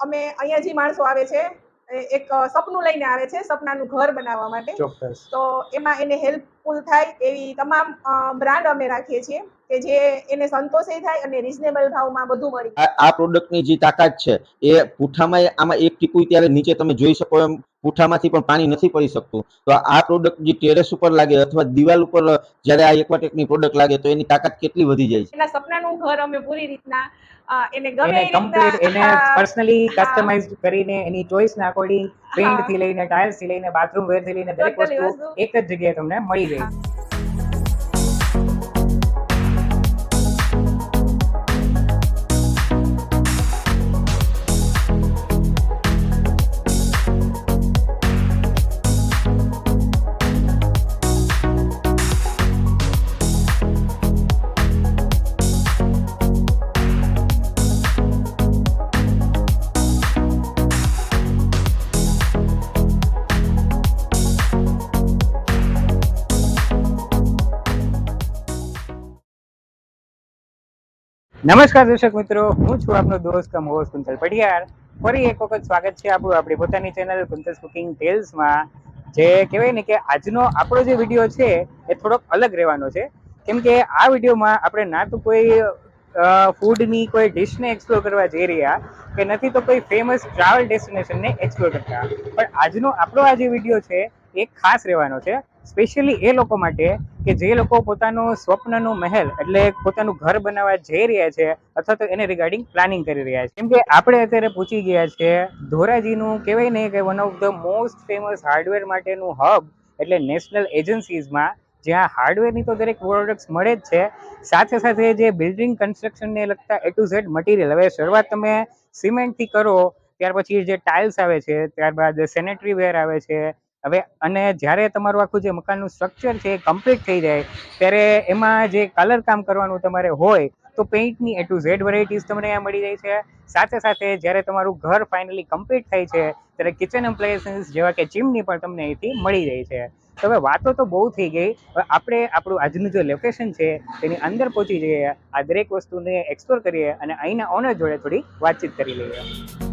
અમે અહીંયા જે માણસો આવે છે એક સપનું લઈને આવે છે સપનાનું ઘર બનાવવા માટે. તો એમાં એને હેલ્પફુલ થાય એવી તમામ બ્રાન્ડ અમે રાખીએ છીએ કે જે એને સંતોષે થાય અને રિઝનેબલ ભાવમાં બધું મળી. આ પ્રોડક્ટની જે તાકાત છે એ પૂઠામાં આમાં એક ટીપું ત્યારે નીચે તમે જોઈ શકો એમ પૂઠામાંથી પણ પાણી નથી પડી શકતું. તો આ પ્રોડક્ટ જે ટેરેસ ઉપર લાગે અથવા દિવાલ ઉપર જ્યારે આ એક્વાટેકની પ્રોડક્ટ લાગે તો એની તાકાત કેટલી વધી જાય છે? એના સપનાનું ઘર અમે પૂરી રીતના એને ગમે એને કમ્પ્લીટ એને પર્સનલી કસ્ટમાઇઝ કરીને એની ચોઇસ ના અકોર્ડિંગ પેઇન્ટથી લઈને ટાઇલ્સથી લઈને બાથરૂમ વેરથી લઈને દરેક વસ્તુ વસ્તુ. એક જ જગ્યાએ તમને મળી જાય. નમસ્કાર દર્શક મિત્રો, હું છું આપનો દોસ્ત કમ હોસ્ટ કુંતલ પડિયાર ફરી એક વખત સ્વાગત છે આપણું આપણી પોતાની ચેનલ કુંતલ કુકિંગ ટેલ્સમાં જે કહેવાય ને કે આજનો આપણો જે વીડિયો છે, એ થોડોક અલગ રહેવાનો છે. કેમ કે આ વિડીયોમાં આપણે ના તો કોઈ ફૂડની કોઈ ડિશને એક્સપ્લોર કરવા જઈ રહ્યા, કે નથી તો કોઈ ફેમસ ટ્રાવેલ ડેસ્ટિનેશનને એક્સપ્લોર કરતા. પણ આજનો આપણો આ જે વીડિયો છે, એ ખાસ રહેવાનો છે. સ્પેશિયલી એ લોકો માટે કે જે લોકો પોતાનું સ્વપ્નનું મહેલ એટલે પોતાનું ઘર બનાવવા જઈ રહ્યા છે, અથવા તો એને રિગાર્ડિંગ પ્લાનિંગ કરી રહ્યા છે. કેમ કે આપણે અત્યારે પૂછી ગયા છે, ધોરાજીનું કહેવાય ને કે one of the most famous hardware માટેનું હબ એટલે નેશનલ એજન્સીઝમાં જ્યાં હાર્ડવેરની તો દરેક પ્રોડક્ટ્સ મળે જ છે. સાથે સાથે જે બિલ્ડિંગ કન્સ્ટ્રક્શનને લગતા એ ટુ ઝેડ મટીરિયલ હવે શરૂઆત તમે સિમેન્ટથી કરો, ત્યાર પછી જે ટાઇલ્સ આવે છે, ત્યારબાદ સેનેટરી વેર આવે છે હવે અને જ્યારે તમારું આખું જે મકાનનું સ્ટ્રક્ચર છે એ કમ્પ્લીટ થઈ જાય, ત્યારે એમાં જે કલર કામ કરવાનું તમારે હોય, તો પેઇન્ટની એ ટુ ઝેડ વેરાયટીઝ તમને અહીંયા મળી જાય છે. સાથે સાથે જ્યારે તમારું ઘર ફાઇનલી કમ્પ્લીટ થાય છે, ત્યારે કિચન એમ્પ્લાયન્સીસ જેવા કે ચીમની પણ તમને અહીંથી મળી જાય છે. તો હવે વાતો તો બહુ થઈ ગઈ, હવે આપણે આપણું આજનું જે લોકેશન છે, તેની અંદર પહોંચી જઈએ, આ દરેક વસ્તુને એક્સપ્લોર કરીએ અને અહીંના ઓનર જોડે થોડી વાતચીત કરી લઈએ.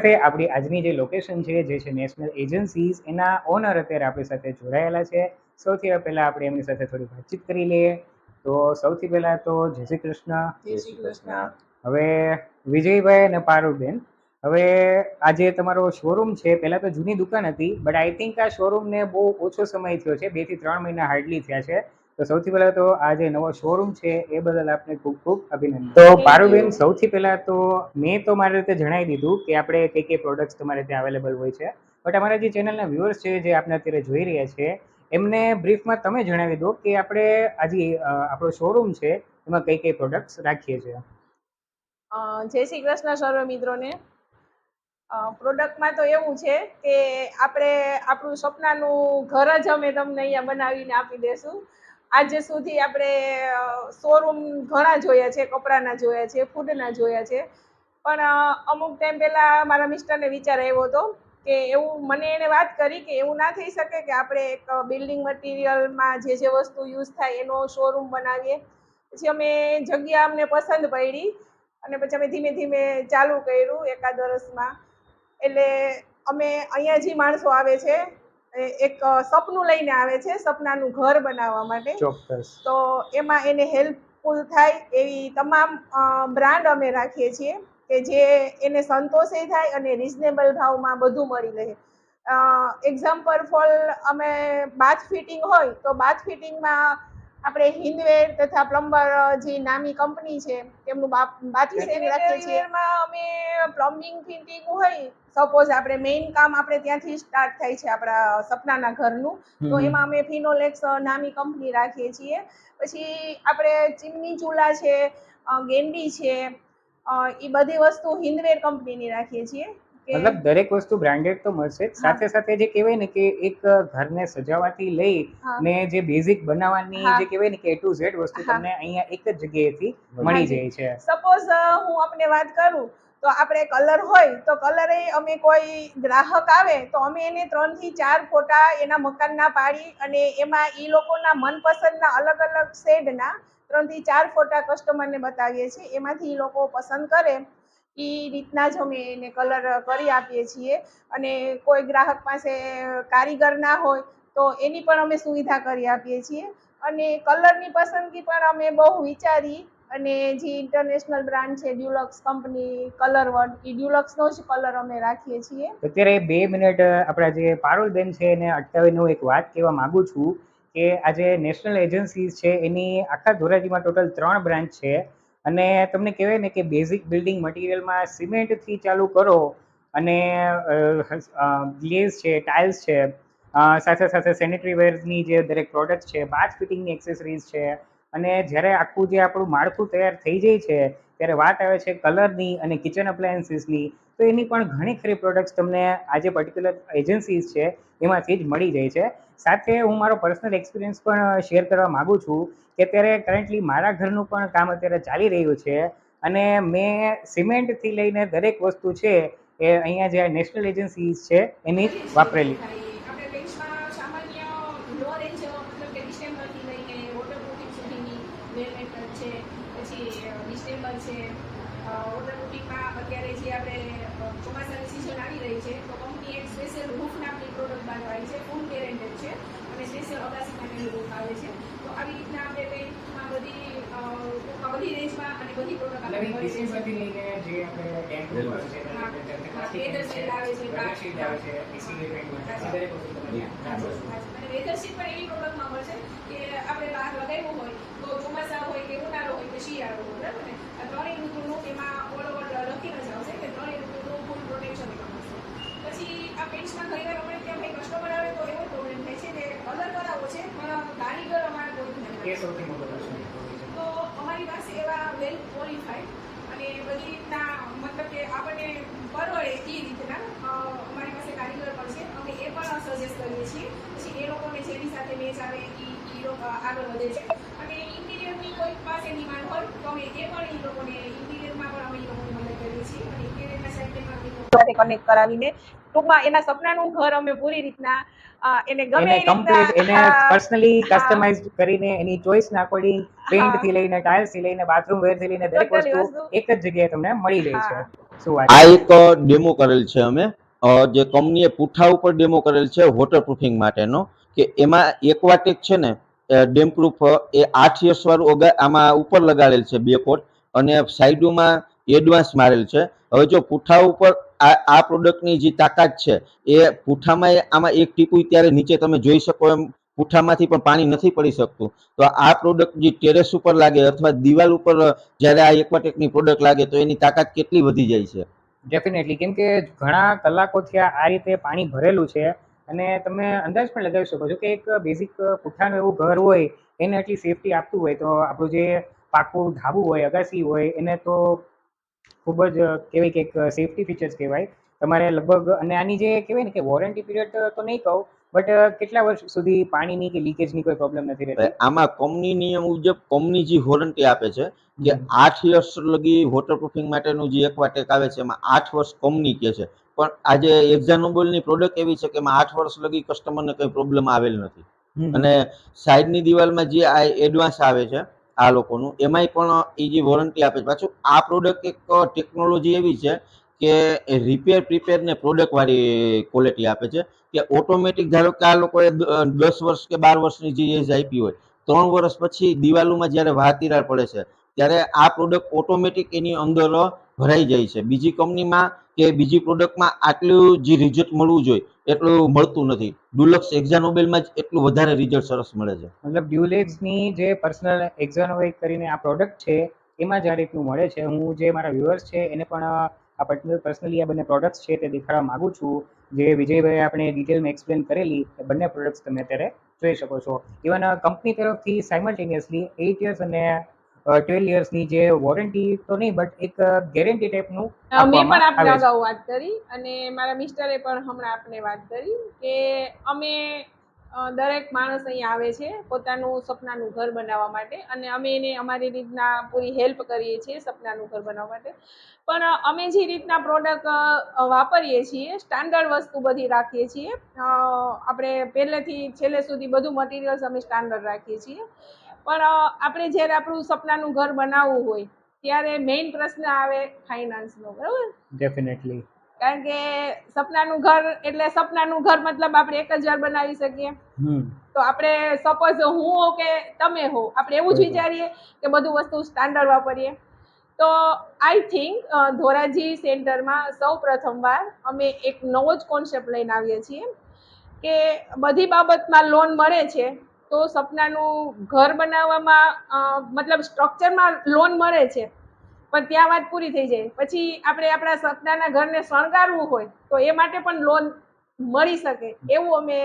સાથે આપણી આજની જે લોકેશન છે જે છે નેશનલ એજન્સીઝ એના ઓનર અત્યારે આપણી સાથે જોડાયેલા છે. સૌથી પહેલા આપણે એમની સાથે થોડી વાતચીત કરી લઈએ. તો સૌથી પહેલા તો જય શ્રી કૃષ્ણ. જય શ્રી કૃષ્ણ. હવે વિજયભાઈ અને પારુબેન હવે આજે તમારો શોરૂમ છે. પહેલા તો જૂની દુકાન હતી બટ આઈ થિંક આ શોરૂમને બહુ ઓછો સમય થયો છે. બેથી ત્રણ મહિના હાર્ડલી થયા છે. તો સૌથી પહેલા તો આ જે નવો શોરૂમ છે એ બદલ આપને ખૂબ ખૂબ અભિનંદન. તો પારુબેન સૌથી પહેલા તો મેં તો મારી રીતે જણાવી દીધું કે આપણે કઈ કઈ પ્રોડક્ટ્સ તમારે ત્યાં અવેલેબલ હોય છે. બટ અમારા જે ચેનલના વ્યુઅર્સ છે જે આપણે અત્યારે જોઈ રહ્યા છે એમને બ્રીફમાં તમે જણાવી દો કે આપણે આજે આપણો શોરૂમ છે એમાં કઈ કઈ પ્રોડક્ટ્સ રાખીએ છીએ. જય શ્રી કૃષ્ણ સર્વ મિત્રોને. પ્રોડક્ટમાં તો એવું છે કે આપણે આપણું સપનાનું ઘર જ અમે તમને અહીંયા બનાવીને આપી દેશું. આજે સુધી આપણે શોરૂમ ઘણા જોયા છે, કપડાના જોયા છે ફૂડના જોયા છે. પણ અમુક ટાઈમ પહેલાં મારા મિસ્ટરને વિચાર આવ્યો હતો કે એવું, મને એને વાત કરી કે એવું ના થઈ શકે કે આપણે એક બિલ્ડિંગ મટીરિયલમાં જે જે વસ્તુ યુઝ થાય એનો શોરૂમ બનાવીએ. પછી અમે જગ્યા અમને પસંદ પડી અને પછી અમે ધીમે ધીમે ચાલુ કર્યું એકાદ વર્ષમાં. એટલે અમે અહીંયા જે માણસો આવે છે એક સપનું લઈને આવે છે સપનાનું ઘર બનાવવા માટે. તો એમાં એને હેલ્પફુલ થાય એવી તમામ બ્રાન્ડ અમે રાખીએ છીએ કે જે એને સંતોષે થાય અને રિઝનેબલ ભાવમાં બધું મળી રહે. એક્ઝામ્પલ ફોલ અમે બાથ ફિટિંગ હોય તો બાથ ફિટિંગમાં આપણે હિન્દવેર તથા પ્લમ્બર જે નામી કંપની છે તેમનું બાકી ફિટિંગ રાખીએ છીએ. અમે પ્લમ્બિંગ ફિટિંગ હોય સપોઝ આપણે મેઇન કામ આપણે ત્યાંથી સ્ટાર્ટ થાય છે આપણા સપનાના ઘરનું તો એમાં અમે ફિનોલેક્સ નામી કંપની રાખીએ છીએ. પછી આપણે ચીમની ચૂલા છે ગેંડી છે એ બધી વસ્તુ હિન્દવેર કંપનીની રાખીએ છીએ. મતલબ દરેક વસ્તુ બ્રાન્ડેડ તો મળશે. સાથે સાથે જે કહેવાય ને કે એક ઘરને સજાવવાથી લઈ. ને જે બેઝિક બનાવવાની જે કહેવાય ને કે ટુ ઝેડ વસ્તુ. તમને અહીંયા એક જ જગ્યાએથી મળી જાય છે. સપોઝ હું આપને વાત કરું તો આપણે કલર હોય તો કલર અમે કોઈ ગ્રાહક આવે તો અમે એને ત્રણથી ચાર ફોટા એના મકાનના પાડી અને એમાં એ લોકોના મનપસંદના અલગ અલગ શેડના ત્રણથી ચાર ફોટા કસ્ટમરને બતાવીએ છીએ. એમાંથી એ લોકો પસંદ કરે. એ રીતના જ અમે એને કલર કરી આપીએ છીએ. અને કોઈ ગ્રાહક પાસે કારીગર ના હોય, તો એની પણ અમે સુવિધા કરી આપીએ છીએ. અને કલરની પસંદગી પણ અમે બહુ વિચારી અને જે ઇન્ટરનેશનલ બ્રાન્ડ છે ડ્યુલક્સ કંપની કલર વન એ ડ્યુલક્સનો જ કલર અમે રાખીએ છીએ. અત્યારે બે મિનિટ આપણા જે પારુલબેન છે એને અટકાવીને હું એક વાત કહેવા માગું છું કે આ જે નેશનલ એજન્સીઝ છે, એની આખા ધોરાજીમાં ટોટલ ત્રણ બ્રાન્ચ છે. અને તમને કહેવાય ને કે બેઝિક બિલ્ડિંગ મટીરિયલમાં સિમેન્ટથી ચાલુ કરો અને ગ્લેઝ છે ટાઇલ્સ છે સાથે સાથે સેનિટરી વેરની જે દરેક પ્રોડક્ટ છે બાથ ફિટિંગની એક્સેસરીઝ છે, અને જ્યારે આખું જે આપણું માળખું તૈયાર થઈ જાય છે, ત્યારે વાત આવે છે કલરની અને કિચન અપ્લાયન્સીસની તો એની પણ ઘણી ખરી પ્રોડક્ટ્સ તમને આ જે પર્ટિક્યુલર એજન્સીઝ છે, એમાંથી જ મળી જાય છે. સાથે હું મારો પર્સનલ એક્સપિરિયન્સ પણ શેર કરવા માગું છું કે અત્યારે કરન્ટલી મારા ઘરનું પણ કામ અત્યારે ચાલી રહ્યું છે અને મેં સિમેન્ટથી લઈને દરેક વસ્તુ છે એ અહીંયા જે નેશનલ એજન્સીઝ છે એની વાપરેલી. છે અને સ્પેશિયલ અગાસી માટેની રૂફ આવે છે. તો આવી રીતના આપણે પેન્ટમાં બધી બધી રેન્જમાં અને બધી પ્રોડક્ટ આપણે મળી લઈને જે આપણે ટેન્ક છે હા. હા, શીટ આવે છે, આવે છે દરેક વસ્તુ. અને વેધર શીટ પણ એવી પ્રોડક્ટમાં મળશે કે આપણે બહાર લગાવ્યું હોય તો ચોમાસા હોય કે ઉનાળો હોય કે શિયાળો હોય બરાબર ને? ત્રણેય ઋતુનું એમાં ઓલ ઓવર લખીને જ આવશે કે ત્રણેય ઋતુનું ફૂલ પ્રોટેક્શન એમાં મળશે પછી આ પેન્ટ્સમાં ઘણી વાર અમારે ત્યાં ભાઈ કસ્ટમર આવે તો એવો પ્રોબ્લેમ થાય છે કે કલર કરાવવો છે પણ કારીગર અમારે કોઈ એ નથી સૌથી મોટો પ્રશ્ન તો અમારી પાસે એવા વેલ ક્વોલિફાઈડ અને બધી રીતના, મતલબ કે આપણને પરવડે એ રીતના અમારી પાસે કારીગર પણ છે. અમે એ પણ સજેસ્ટ કરીએ છીએ. પછી એ લોકોને જેની સાથે મેચ આવે એ આગળ વધે છે. અને ઇન્ટિરિયરની કોઈ પાસે ડિમાન્ડ હોય તો અમે એ પણ એ લોકોને ઇન્ટિરિયરમાં પણ અમે એ લોકોને મદદ કરીએ છીએ અને ઇન્ટિરિયરના સાઈડમાં સાથે કનેક્ટ કરાવીને. ટૂંકમાં એના સપનાનું ઘર અમે પૂરી રીતના એને ગમે એ કમ્પ્લીટ એને પર્સનલી કસ્ટમાઇઝ કરીને એની ચોઇસ ના અકોર્ડિંગ પેઇન્ટથી લઈને ટાઇલ્સથી લઈને બાથરૂમ વેરથી લઈને દરેક વસ્તુ. એક જ જગ્યાએ તમને મળી રહી છે. શું વાત આ એક ડેમો કરેલ છે અમે. જે કંપનીએ પુઠ્ઠા ઉપર ડેમો કરેલ છે વોટરપ્રૂફિંગ માટેનો કે એમાં એકવાટિક છે ને ડેમ પ્રૂફ એ આઠ યર્સ વાળું આમાં ઉપર લગાડેલ છે બે કોટ અને સાઈડોમાં એડવાન્સ મારેલ છે. હવે જો પુઠ્ઠા ઉપર આ આ પ્રોડક્ટની જે તાકાત છે, એ પુઠ્ઠામાં એ- આમાં એક ટીપું ત્યારે નીચે તમે જોઈ શકો એમ પુઠ્ઠામાંથી પણ પાણી નથી પડી શકતું. તો આ પ્રોડક્ટ જે ટેરેસ ઉપર લાગે અથવા દિવાલ ઉપર, જ્યારે આ એકવાટેકની પ્રોડક્ટ લાગે, તો એની તાકાત કેટલી વધી જાય છે? ડેફિનેટલી કેમ કે ઘણા કલાકોથી આ રીતે પાણી ભરેલું છે અને તમે અંદાજ પણ લગાવી શકો છો કે એક બેઝિક પુઠ્ઠાનું એવું ઘર હોય, એને આટલી સેફટી આપતું હોય, તો આપણું જે પાકું ધાબું હોય, અગાસી હોય, એને તો ખૂબ જ કહેવાય કે એક સેફટી ફીચર્સ કહેવાય. તમારે લગભગ અને આની જે કહેવાય ને કે વોરંટી પીરિયડ તો નહીં કહું બટ કેટલા વર્ષ સુધી પાણીની કે લીકેજની કોઈ પ્રોબ્લેમ નથી રહેતી? આમાં કંપની નિયમ મુજબ કંપની જે વોરંટી આપે છે કે આઠ વર્ષ લગી વોટરપ્રૂફિંગ માટેનું જે એકવાટેક આવે છે એમાં આઠ વર્ષ કંપની કહે છે. પણ આજે એક્ઝામ્પલની પ્રોડક્ટ એવી છે કે એમાં આઠ વર્ષ લગી કસ્ટમરને કોઈ પ્રોબ્લેમ આવેલ નથી. અને સાઈડની દિવાલમાં જે આ એડવાન્સ આવે છે આ લોકોનું. એમાંય પણ એ જે વોરંટી આપે છે. પાછું આ પ્રોડક્ટ એક ટેકનોલોજી એવી છે કે રિપેર પ્રિપેર ને પ્રોડક્ટવાળી ક્વોલિટી આપે છે કે ઓટોમેટિક ધારો કે આ લોકોએ દસ વર્ષ કે બાર વર્ષની જે એજ આપી હોય, ત્રણ વર્ષ પછી દિવાલોમાં જ્યારે વાહ તિરાડ પડે છે, ત્યારે આ પ્રોડક્ટ ઓટોમેટિક એની અંદર ભરાઈ જાય છે. બીજી કંપનીમાં કે બીજી પ્રોડક્ટમાં આટલું જે રિઝલ્ટ મળવું જોઈએ, એટલું મળતું નથી. ડુલક્સ એક્ઝાનોબેલમાં જ એટલું વધારે રિઝલ્ટ સરસ મળે છે. મતલબ ડ્યુલેક્સની જે પર્સનલ એક્ઝાનોવેક કરીને આ પ્રોડક્ટ છે, એમાં જ્યારે આ મળે છે. હું જે મારા વ્યુઅર્સ છે, એને પણ આ પર્ટિક્યુલર પર્સનલી આ બંને પ્રોડક્ટ્સ છે તે દેખાડવા માગું છું. જે વિજયભાઈ આપણે ડિટેલમાં એક્સપ્લેન કરેલી, એ બંને પ્રોડક્ટ્સ તમે અત્યારે જોઈ શકો છો. ઇવન કંપની તરફથી સાયમલ્ટેનિયસલી એઇટ યર્સ અને ટ્વેલ્વ યર્સની જે વોરંટી તો નહીં બટ એક ગેરંટી ટાઈપનું મેં પણ છે. અગાઉ વાત કરી અને મારા મિસ્ટરે પણ હમણાં આપને વાત કરી કે અમે દરેક માણસ અહીંયા આવે છે પોતાનું સપનાનું ઘર બનાવવા માટે અને અમે એને અમારી રીતના પૂરી હેલ્પ કરીએ છીએ સપનાનું ઘર બનાવવા માટે પણ અમે જે રીતના પ્રોડક્ટ વાપરીએ છીએ સ્ટાન્ડર્ડ વસ્તુ બધી રાખીએ છીએ આપણે પહેલેથી છેલ્લે સુધી બધું મટીરિયલ્સ અમે સ્ટાન્ડર્ડ રાખીએ છીએ પણ આપણે જ્યારે આપણું સપનાનું ઘર બનાવવું હોય ત્યારે મેઇન પ્રશ્ન આવે ફાઇનાન્સનો બરાબર? ડેફિનેટલી કારણ કે સપનાનું ઘર એટલે સપનાનું ઘર મતલબ આપણે એક જ વાર બનાવી શકીએ. તો આપણે સપોઝ હું હો કે તમે હો આપણે એવું જ વિચારીએ કે બધું વસ્તુ સ્ટાન્ડર્ડ વાપરીએ. તો આઈ થિંક ધોરાજી સેન્ટરમાં સૌ પ્રથમવાર અમે એક નવો જ કોન્સેપ્ટ લઈને આવીએ છીએ કે બધી બાબતમાં લોન મળે છે તો સપનાનું ઘર બનાવવામાં મતલબ સ્ટ્રક્ચરમાં લોન મળે છે. પણ ત્યાં વાત પૂરી થઈ જાય. પછી આપણે આપણા સપનાના ઘરને શણગારવું હોય, તો એ માટે પણ લોન મળી શકે. એવું અમે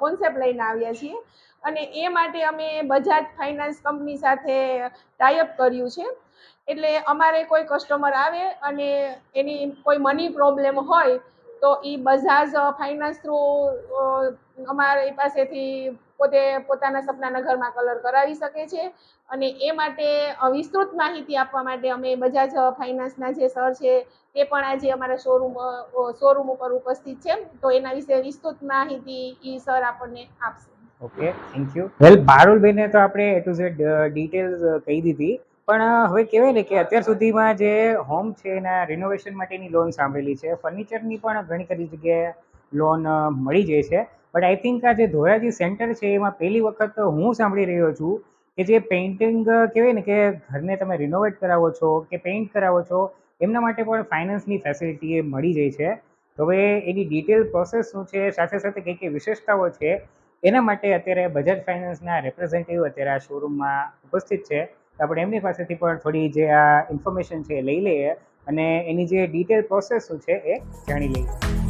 કોન્સેપ્ટ લઈને આવ્યા છીએ. અને એ માટે અમે બજાજ ફાઇનાન્સ કંપની સાથે ટાઈઅપ કર્યું છે. એટલે અમારે કોઈ કસ્ટમર આવે અને એની કોઈ મની પ્રોબ્લેમ હોય, તો એ બજાજ ફાઇનાન્સ થ્રુ અમારી પાસેથી પોતે પોતાના સપનાના ઘરમાં કલર કરાવી શકે છે. અને એ માટે વિસ્તૃત માહિતી આપવા માટે અમે બજાજ ફાઇનાન્સના જે સર છે, તે પણ આજે અમારા શોરૂમ શોરૂમ ઉપર ઉપસ્થિત છે. તો એના વિશે વિસ્તૃત માહિતી એ સર આપણને આપશે. ઓકે થેન્ક યુ વેલ પારુલભાઈને તો આપણે એ ટુ ઝેડ ડિટેલ્સ કહી દીધી. પણ હવે કહેવાય ને કે અત્યાર સુધીમાં જે હોમ છે, એના રિનોવેશન માટેની લોન સાંભળેલી છે. ફર્નિચરની પણ ઘણી ખરી જગ્યાએ લોન મળી જાય છે. બટ આઈ થિંક આ જે ધોરાજી સેન્ટર છે, એમાં પહેલી વખત હું સાંભળી રહ્યો છું કે જે પેઇન્ટિંગ કહેવાય ને કે ઘરને તમે રિનોવેટ કરાવો છો કે પેઇન્ટ કરાવો છો, એમના માટે પણ ફાઇનાન્સની ફેસિલિટી એ મળી જાય છે. તો હવે એની ડિટેલ પ્રોસેસ શું છે, સાથે સાથે કઈ કઈ વિશેષતાઓ છે, એના માટે અત્યારે બજાજ ફાઇનાન્સના રેપ્રેઝેન્ટેટિવ અત્યારે આ શોરૂમમાં ઉપસ્થિત છે. તો આપણે એમની પાસેથી પણ થોડી જે આ ઇન્ફોર્મેશન છે એ લઈ લઈએ અને એની જે ડિટેલ પ્રોસેસ શું છે એ જાણી લઈએ.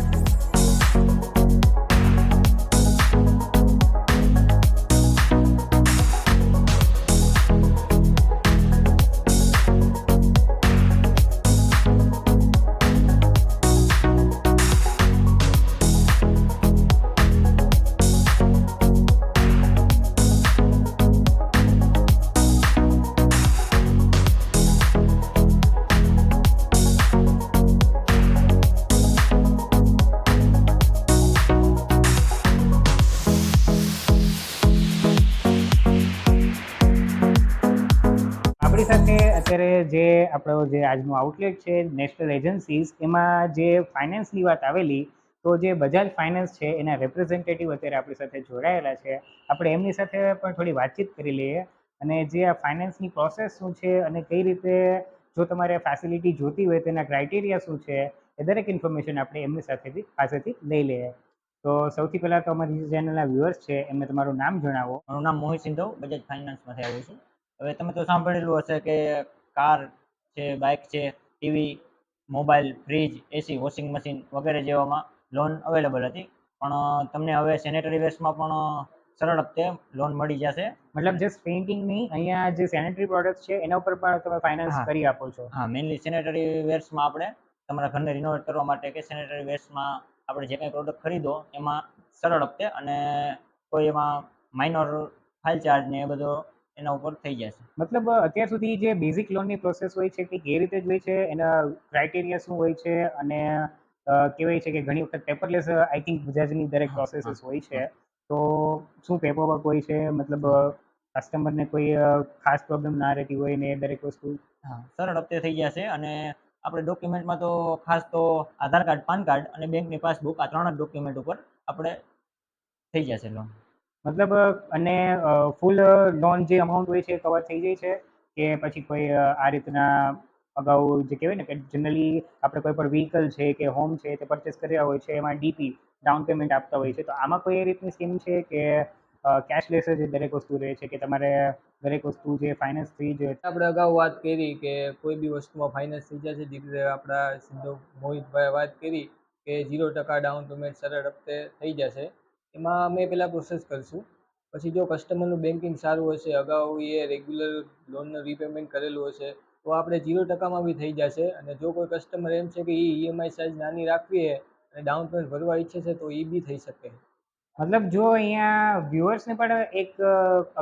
આપણી સાથે અત્યારે જે આપણો જે આજનું આઉટલેટ છે નેશનલ એજન્સીઝ એમાં જે ફાઇનાન્સની વાત આવેલી, તો જે બજાજ ફાઇનાન્સ છે, એના રિપ્રેઝેન્ટેટિવ અત્યારે આપણી સાથે જોડાયેલા છે. આપણે એમની સાથે પણ થોડી વાતચીત કરી લઈએ અને જે આ ફાઇનાન્સની પ્રોસેસ શું છે અને કઈ રીતે જો તમારે ફેસિલિટી જોતી હોય તેના ક્રાઇટેરિયા શું છે, એ દરેક ઇન્ફોર્મેશન આપણે એમની સાથેથી, પાસેથી લઈ લઈએ. તો સૌથી પહેલાં તો અમારી ચેનલના વ્યુઅર્સ છે, એમને તમારું નામ જણાવો. મારું નામ મોહિત સિંધવ બજાજ ફાઇનાન્સમાંથી આવ્યું છું. હવે તમે તો સાંભળેલું હશે કે કાર છે બાઇક છે TV mobile fridge AC washing machine વગેરે જેવામાં લોન અવેલેબલ હતી. પણ તમને હવે સેનેટરી વેસ્ટમાં પણ સરળ હપ્તે લોન મળી જશે. મતલબ જે પેઇન્ટિંગની અહીંયા જે સેનેટરી પ્રોડક્ટ છે એના ઉપર પણ તમે ફાઇનાન્સ કરી આપો છો. હા મેઇનલી સેનેટરી વેર્સમાં આપણે તમારા ઘરને રિનોવેટ કરવા માટે કે સેનેટરી વેસ્ટમાં આપણે જે કંઈ પ્રોડક્ટ ખરીદો એમાં સરળ હપ્તે અને કોઈ એમાં માઇનોર ફાઇલ ચાર્જ ને એ બધો એના ઉપર થઈ જશે. મતલબ અત્યાર સુધી જે બેઝિક લોનની પ્રોસેસ હોય છે કે કેવી રીતે જ હોય છે એના ક્રાઇટેરિયા શું હોય છે અને કહેવાય છે કે ઘણી વખત પેપરલેસ આઈ થિંક બજાજની દરેક પ્રોસેસીસ હોય છે. તો શું પેપર વર્ક હોય છે? મતલબ કસ્ટમરને કોઈ ખાસ પ્રોબ્લેમ ના રહેતી હોય ને એ દરેક વસ્તુ? હા સરળ હપ્તે થઈ જશે અને આપણે ડોક્યુમેન્ટમાં તો ખાસ તો આધાર કાર્ડ પાન કાર્ડ અને બેંકની પાસબુક આ ત્રણ જ ડોક્યુમેન્ટ ઉપર આપણે થઈ જશે લોન મતલબ, અને ફૂલ લોન જે અમાઉન્ટ હોય છે એ કવર થઈ જાય છે કે પછી કોઈ આ રીતના અગાઉ જે કહેવાય ને કે જનરલી આપણે કોઈ પણ વ્હીકલ છે કે હોમ છે તે પરચેસ કર્યા હોય છે, એમાં ડીપી ડાઉન પેમેન્ટ આપતા હોય છે, તો આમાં કોઈ એ રીતની સ્કીમ છે કે કેશલેસ જ દરેક વસ્તુ રહે છે કે તમારે દરેક વસ્તુ જે ફાઇનાન્સ થઈ જ આપણે અગાઉ વાત કરી કે કોઈ બી વસ્તુમાં ફાઇનાન્સ થઈ જશે જે રીતે આપણા સિંધુ મોહિતભાઈ વાત કરી કે ઝીરો ટકા ડાઉન પેમેન્ટ સરળ હપ્તે થઈ જશે. એમાં અમે પહેલાં પ્રોસેસ કરીશું. પછી જો કસ્ટમરનું બેન્કિંગ સારું હશે અગાઉ એ રેગ્યુલર લોનનું રીપેમેન્ટ કરેલું હશે તો આપણે ઝીરો ટકામાં બી થઈ જશે. અને જો કોઈ કસ્ટમર એમ છે કે એ ઈએમઆઈ સાઇઝ નાની રાખવી છે અને ડાઉન પેમેન્ટ ભરવા ઈચ્છે છે, તો એ બી થઈ શકે. મતલબ જો અહીંયા વ્યુઅર્સને પણ એક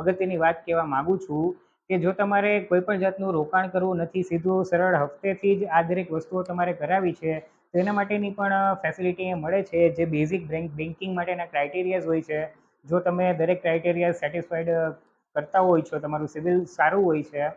અગત્યની વાત કહેવા માંગુ છું કે જો તમારે કોઈ પણ જાતનું રોકાણ કરવું નથી, સીધું સરળ હપ્તેથી જ આ દરેક વસ્તુઓ તમારે કરાવી છે તો એના માટેની પણ ફેસિલિટી મળે છે. જે બેઝિક બેન્કિંગ માટેના ક્રાઇટેરિયાઝ હોય છે. જો તમે દરેક ક્રાઇટેરિયા સેટિસ્ફાઈડ કરતા હોય છો, તમારું સિવિલ સારું હોય છે,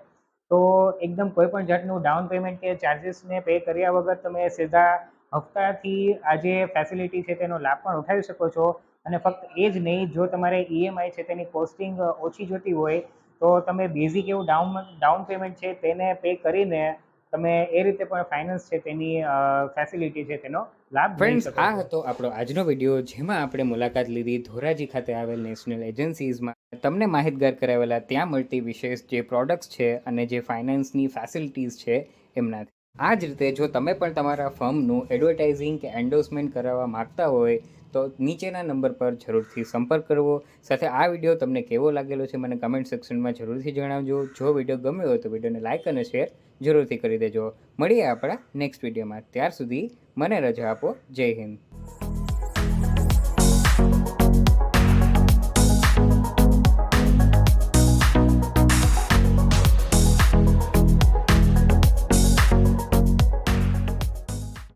તો એકદમ કોઈ પણ જાતનું ડાઉન પેમેન્ટ કે ચાર્જિસને પે કર્યા વગર તમે સીધા હપ્તાથી આ જે ફેસિલિટી છે તેનો લાભ પણ ઉઠાવી શકો છો. અને ફક્ત એ જ નહીં, જો તમારે ઈએમઆઈ છે તેની કોસ્ટિંગ ઓછી જોતી હોય, તો તમે બેઝિક એવું ડાઉન ડાઉન પેમેન્ટ છે તેને પે કરીને તમે એ રીતે પણ ફાઇનાન્સ છે તેની ફેસિલિટી છે તેનો લાભ ફ્રેન્ડ્સ આ હતો આપણો આજનો વીડિયો જેમાં આપણે મુલાકાત લીધી ધોરાજી ખાતે આવેલ નેશનલ એજન્સીઝમાં તમને માહિતગાર કરાવેલા ત્યાં મળતી વિશેષ જે પ્રોડક્ટ્સ છે અને જે ફાઇનાન્સની ફેસિલિટીઝ છે એમનાથી. આ જ રીતે જો તમે પણ તમારા ફર્મનું એડવર્ટાઇઝિંગ કે એન્ડોર્સમેન્ટ કરાવવા માગતા હોય તો નીચેના નંબર પર જરૂરથી સંપર્ક કરવો. સાથે આ વીડિયો તમને કેવો લાગેલો છે મને કમેન્ટ સેક્શનમાં જરૂરથી જણાવજો. જો વીડિયો ગમ્યો હોય તો વિડીયોને લાઇક અને શેર જરૂરથી કરી દેજો. મળીએ આપણા નેક્સ્ટ વિડીયોમાં. ત્યાર સુધી મને રજા આપો. જય હિન્દ.